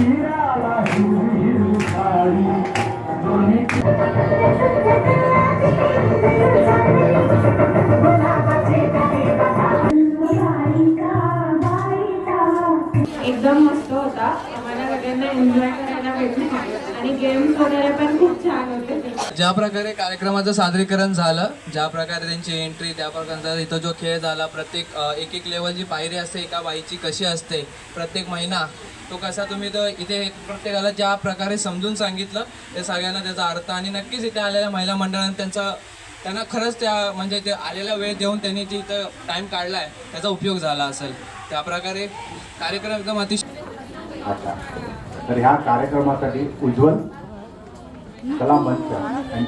tira a chuva. एकदम मस्त होता. आम्हाला सगळ्यांना एन्जॉय करायला भेटले. आणि गेम्स वगैरे पण खूप छान होते ज्या प्रकारे कार्यक्रमाचं सादरीकरण झालं ज्या प्रकारे त्यांची एंट्री त्या प्रकारचा इथं जो खेळ झाला प्रत्येक एक एक लेवलची पायरी असते एका बाईची कशी असते प्रत्येक महिना तो कसा तुम्ही तर इथे प्रत्येकाला ज्या प्रकारे समजून सांगितलं ते सगळ्यांना त्याचा अर्थ आणि नक्कीच इथे आलेल्या महिला मंडळाने त्यांचा त्यांना खरंच त्या म्हणजे ते आलेला वेळ देऊन त्यांनी जे इथं टाईम काढला आहे त्याचा उपयोग झाला असेल. त्या प्रकारे कार्यक्रम एकदम अतिशय अच्छा तर ह्या कार्यक्रमासाठी उज्ज्वल कला मंच